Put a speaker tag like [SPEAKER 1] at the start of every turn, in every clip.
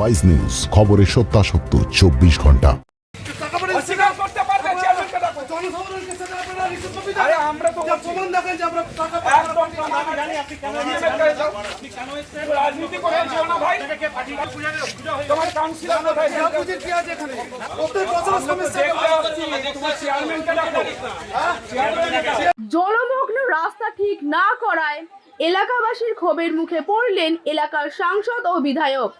[SPEAKER 1] Wise news খবরের সত্যাসত্য চব্বিশ
[SPEAKER 2] ঘণ্টা।
[SPEAKER 3] জলমগ্ন রাস্তা ঠিক না করায় এলাকাবাসীর ক্ষোভের মুখে পড়লেন এলাকার সাংসদ ও বিধায়ক।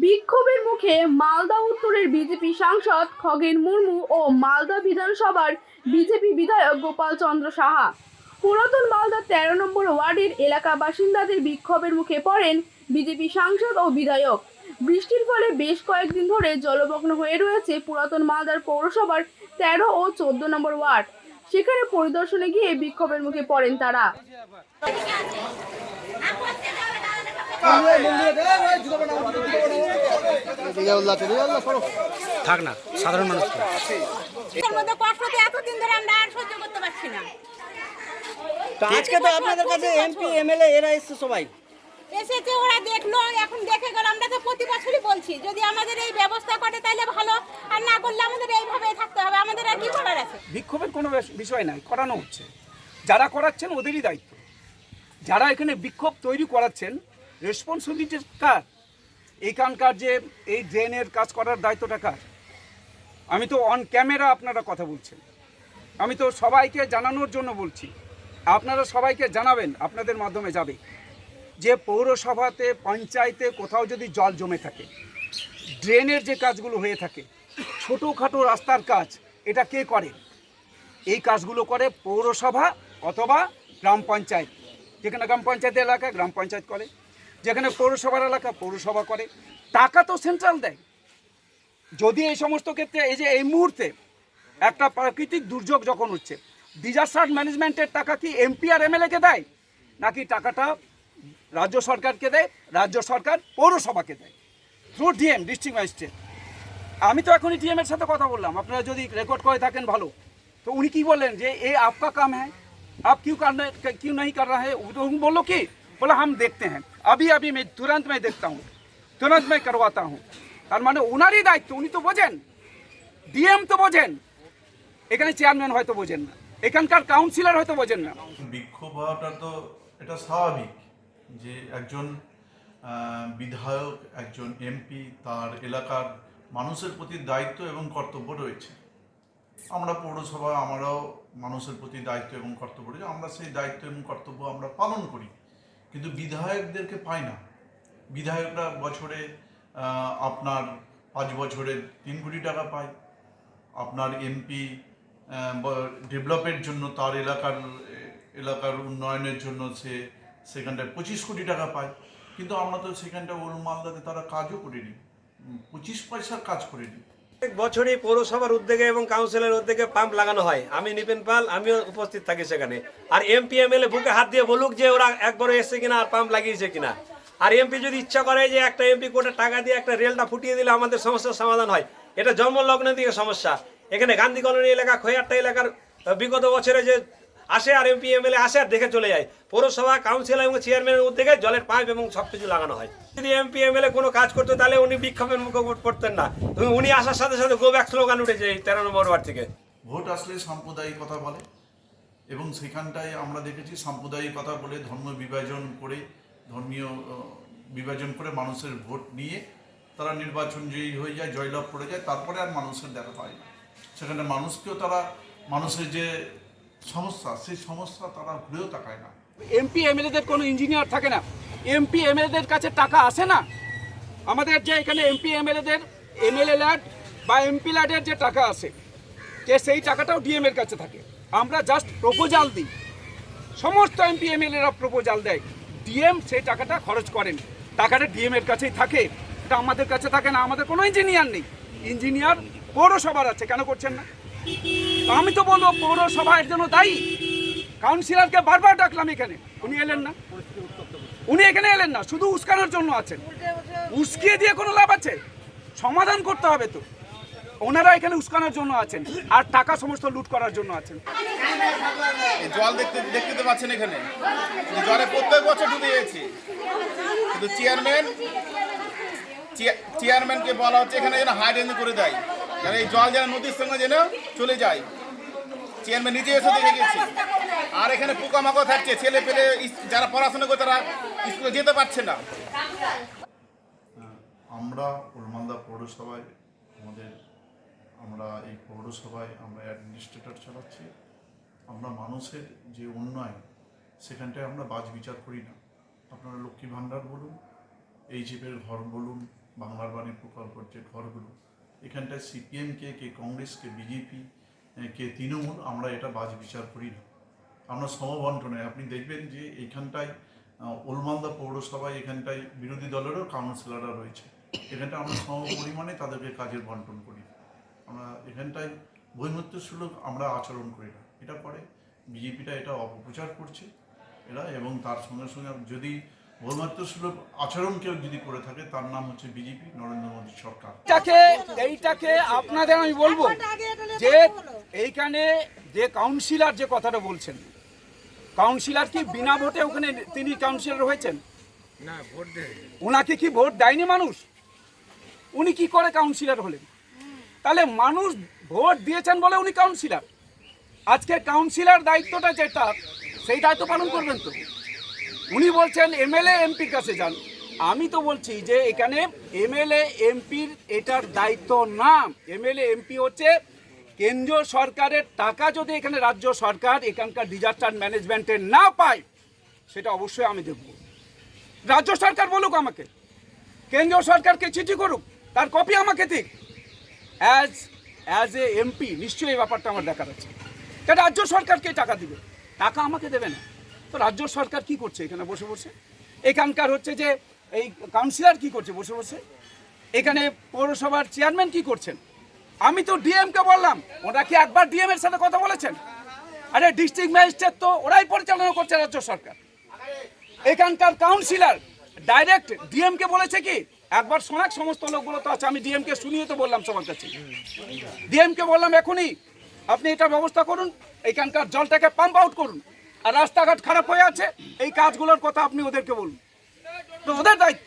[SPEAKER 3] বিক্ষোভের মুখে মালদা উত্তরের বিজেপি সাংসদ খগেন মুর্মু ও মালদা বিধানসভার বিজেপি বিধায়ক গোপাল চন্দ্র সাহা। পুরাতন মালদা তেরো নম্বর ওয়ার্ডের এলাকা বাসিন্দাদের বিক্ষোভের মুখে পড়েন বিজেপি সাংসদ ও বিধায়ক। বৃষ্টির ফলে বেশ কয়েকদিন ধরে জলমগ্ন হয়ে রয়েছে পুরাতন মালদার পৌরসভার তেরো ও চোদ্দ নম্বর ওয়ার্ড। সেখানে পরিদর্শনে গিয়ে বিক্ষোভের মুখে পড়েন তারা।
[SPEAKER 4] থাক না সাধারণ মানুষ
[SPEAKER 5] এতদিন ধরে আমরা আর সহ্য করতে পারছি না।
[SPEAKER 4] তো আজকে তো আপনাদের কাছে এমপি এমএলএ এরা এসছে সবাই।
[SPEAKER 5] এসেছে ওরা দেখল এখন দেখে গেল। আমরা তো প্রতি বছরই বলছি যদি আমাদের এই ব্যবস্থা করে তাহলে ভালো আর না করলে আমাদের এইভাবেই থাকতে হবে। আমাদের আর কি করার আছে?
[SPEAKER 2] বিক্ষোভের কোনো বেশ- বিষয় নাই করানো হচ্ছে। যারা করাচ্ছেন ওদেরই দায়িত্ব। যারা এখানে বিক্ষোভ তৈরি করাচ্ছেন রেসপন্সিবিলিটি কার? এইখানকার যে এই ড্রেনের কাজ করার দায়িত্বটা কার? আমি তো অন ক্যামেরা আপনারা কথা বলছেন। আমি তো সবাইকে জানানোর জন্য বলছি। আপনারা সবাইকে জানাবেন, আপনাদের মাধ্যমে যাবে। যে পৌরসভাতে, পঞ্চায়েতে কোথাও যদি জল জমে থাকে ড্রেনের যে কাজগুলো হয়ে থাকে, ছোটোখাটো রাস্তার কাজ, এটা কে করে? এই কাজগুলো করে পৌরসভা অথবা গ্রাম পঞ্চায়েত। যেখানে গ্রাম পঞ্চায়েত এলাকা, গ্রাম পঞ্চায়েত করে। যেখানে পৌরসভার এলাকা পৌরসভা করে টাকা তো সেন্ট্রাল দেয় যদি এই সমস্ত ক্ষেত্রে এই যে এই মুহূর্তে একটা প্রাকৃতিক দুর্যোগ যখন হচ্ছে ডিজাস্টার ম্যানেজমেন্টের টাকা কি এমপি আর এমএলএকে দেয় নাকি টাকাটা রাজ্য সরকারকে দেয় রাজ্য সরকার পৌরসভাকে দেয় থ্রু ডিএম ডিস্ট্রিক্ট ম্যাজিস্ট্রেট আমি তো এখনই ডিএম এর সাথে কথা বললাম আপনারা যদি রেকর্ড করে থাকেন ভালো তো উনি কি বললেন যে ये आपका काम है आप क्यों करने क्यों नहीं कर रहे हैं तो उन बोलो कि बोला हम देखते हैं अभी अभी मैं तुरंत मैं देखता हूँ तुरंत मैं करवाता हूँ তার মানে ওনারই দায়িত্ব উনি তো বোঝেন ডিএম তো বোঝেন এখানে চেয়ারম্যান হয়তো বোঝেন না এখানকার কাউন্সিলর হয়তো বোঝেন না
[SPEAKER 6] বিক্ষোভ হওয়াটা তো এটা স্বাভাবিক যে একজন আহ, বিধায়ক একজন এমপি তার এলাকার মানুষের প্রতি দায়িত্ব এবং কর্তব্য রয়েছে আমরা পৌরসভা আমরাও মানুষের প্রতি দায়িত্ব এবং কর্তব্য রয়েছে আমরা সেই দায়িত্ব এবং কর্তব্য আমরা পালন করি কিন্তু বিধায়কদেরকে পায় না। বিধায়করা বছরে আপনার পাঁচ বছরে তিন কোটি টাকা পায়। আপনার এমপি ডেভেলপের জন্য তার এলাকার এলাকার উন্নয়নের জন্য সে সেখানটায় পঁচিশ কোটি টাকা পায়। কিন্তু আমরা তো সেখানটা ওর মালদাতে তারা কাজও করিনি। পঁচিশ পয়সার কাজ করিনি।
[SPEAKER 4] বছরই পৌরসভার উদ্যোগে এবং কাউন্সিলের উদ্যোগে পাম্প লাগানো হয়। আমি নিপেন পাল, আমিও উপস্থিত থাকি সেখানে। আর এমপি এমএলএ বুকে হাত দিয়ে বলুক যে ওরা একবার এসছে কিনা আর পাম্প লাগিয়েছে কিনা। আর এমপি যদি ইচ্ছা করে যে একটা এমপি কোটা টাকা দিয়ে একটা রেলটা ফুটিয়ে দিলে আমাদের সমস্যার সমাধান হয়। এটা জন্মলগ্ন দিকে সমস্যা। এখানে গান্ধী কলোনি এলাকা, খৈয়ারটা এলাকার বিগত বছরে যে আসে আর এমপি এমএলএ আসে আর দেখে চলে যায়। পৌরসভা কাউন্সিল এবং চেয়ারম্যানের উদ্যোগে জলের পাইপ এবং সব কিছু লাগানো হয়। যদি এমপি এমএলএ কোনো কাজ করতো, তাহলে উনি বিক্ষোভের মুখে পড়তেন না। উনি আসার সাথে সাথে গো ব্যাক স্লোগান উঠেছে এই তেরো নম্বর ওয়ার্ড থেকে।
[SPEAKER 6] ভোট আসলে সাম্প্রদায়িক কথা বলে এবং সেখানটায় আমরা দেখেছি সাম্প্রদায়িক কথা বলে ধর্ম বিভাজন করে, ধর্মীয় বিভাজন করে মানুষের ভোট নিয়ে তারা নির্বাচন জয়ী হয়ে যায়, জয়লাভ করে যায়, তারপরে আর মানুষের দেখা পায় সেখানে মানুষকেও তারা, মানুষের যে সমস্যা, সেই সমস্যা তারা ঘুরেও তাকায় না।
[SPEAKER 2] এমপি, এমএলএদের কোনো ইঞ্জিনিয়ার থাকে না। এমপি, এমএলএদের কাছে টাকা আসে না। আমাদের যে এখানে এমপি, এমএলএদের, এমএলএ ল্যাড বা এমপি ল্যাডের যে টাকা আসে যে সেই টাকাটাও ডিএম এর কাছে থাকে। আমরা জাস্ট প্রপোজাল দিই। সমস্ত এমপি, এমএলএরা প্রপোজাল দেয়। ডিএম সেই টাকাটা খরচ করেন। টাকাটা ডিএম এর কাছেই থাকে। এটা আমাদের কাছে থাকে না। আমাদের কোনো ইঞ্জিনিয়ার নেই। ইঞ্জিনিয়ার পৌরসভার আছে। কেন করছেন না? আমি তো বলব পৌরসভা এর জন্য দায়ী। কাউন্সিলরকে বারবার ডাকলাম এখানে। উনি এলেন না। উনি এখানে এলেন না, শুধু উস্কানোর জন্য আছেন। উস্কিয়ে দিয়ে কোনো লাভ আছে? সমাধান করতে হবে তো। ওনারা এখানে উস্কানোর জন্য আছেন, আর টাকা সমস্ত লুট করার জন্য আছেন।
[SPEAKER 7] জল দেখতে দেখতে তো পাচ্ছেন এখানে। জলে প্রত্যেক বছর ডুবে গেছি। কিন্তু চেয়ারম্যান চেয়া- চেয়ারম্যানকে বলা হচ্ছে, এখানে যেন হাই ড্রেন করে দেয়। যেন এই জল যেন নদীর সঙ্গে যেন চলে যায়? চেয়ারম্যান নিজে এসে দেখে গেছে। আর এখানে পোকামাকড় থাকছে, ছেলে পেলে যারা পড়াশোনা করে তারা স্কুলে যেতে পারছে না।
[SPEAKER 6] আমরা উলমালদা পৌরসভায়, আমাদের, আমরা এই পৌরসভায় আমরা অ্যাডমিনিস্ট্রেটর চালাচ্ছি। আমরা মানুষের যে উন্নয়ন সেখানটায় আমরা বাজ বিচার করি না। আপনারা লক্ষ্মী ভাণ্ডার বলুন, এই ঘর বলুন, বাংলার বাণী প্রকল্পের যে ঘরগুলো এখানটায় সিপিএমকে কে কংগ্রেসকে বিজেপি কে তৃণমূল, আমরা এটা বাজ বিচার করি না। আমরা সমবন্টনে। আপনি দেখবেন যে এইখানটায় ওলমালদা পৌরসভায় এখানটায় বিরোধী দলেরও কাউন্সিলররা রয়েছে। এখানটায় আমরা সম পরিমাণে তাদেরকে কাজের বন্টন করি। আমরা এখানটায় বৈমত্য সুলভ আমরা আচরণ করি না। এটা করে। বিজেপিটা এটা অপপ্রচার করছে। এরা এবং তার সঙ্গে সঙ্গে যদি বৈমত্য সুলভ আচরণ কেউ যদি করে থাকে তার নাম হচ্ছে বিজেপি নরেন্দ্র মোদী সরকার।
[SPEAKER 2] এইটাকে এইটাকে আপনাদের আমি বলব যে এইখানে যে কাউন্সিলর যে কথাটা বলছেন কাউন্সিলর কি বিনা ভোটে ওখানে তিনি কাউন্সিলর হয়েছেন? না ভোট ওনাকে কি ভোট দেয়নি মানুষ? উনি কি করে কাউন্সিলর হলেন? তাহলে মানুষ ভোট দিয়েছেন বলে উনি কাউন্সিলর আজকে কাউন্সিলর দায়িত্বটা যেটা সেই দায়িত্ব পালন করবেন তো। উনি বলছেন এমএলএ এমপির কাছে যান। আমি তো বলছি যে এখানে এমএলএ এমপির এটার দায়িত্ব না। এমএলএ এমপি হচ্ছে কেন্দ্রীয় সরকারের টাকা যদি এখানে রাজ্য সরকার এখানকার ডিজাস্টার ম্যানেজমেন্টে না পায়, সেটা অবশ্যই আমি দেখব। রাজ্য সরকার বলুক আমাকে, কেন্দ্রীয় সরকারকে চিঠি করুক, তার কপি আমাকে দিক। অ্যাজ অ্যাজ এ এমপি নিশ্চয়ই এই ব্যাপারটা আমার দেখার আছে। রাজ্য সরকারকে টাকা দিবে? টাকা আমাকে দেবে না। তো রাজ্য সরকার কি করছে এখানে বসে বসে? এখানকার হচ্ছে যে এই কাউন্সিলর কি করছে বসে বসে? এখানে পৌরসভার চেয়ারম্যান কি করছেন? আমি তো ডিএমকে বললাম, ওরা কি একবার ডিএম এর সাথে কথা বলেছেন? আরে ডিস্ট্রিক্ট ম্যাজিস্ট্রেট তো ওরাই পরিচালনা করছে রাজ্য সরকার। এখানকার কাউন্সিলর ডাইরেক্ট ডিএমকে বলেছে কি, একবার শোনাক, সমস্ত লোকগুলো তো আছে, আমি ডিএমকে শুনিয়ে তো বললাম সবার কাছে। ডিএমকে বললাম এখনই, আপনি এটা ব্যবস্থা করুন, এখানকার জলটাকে পাম্প আউট করুন। আর রাস্তাঘাট খারাপ হয়ে আছে এই কাজগুলোর কথা আপনি ওদেরকে বলুন। তো ওদের দায়িত্ব।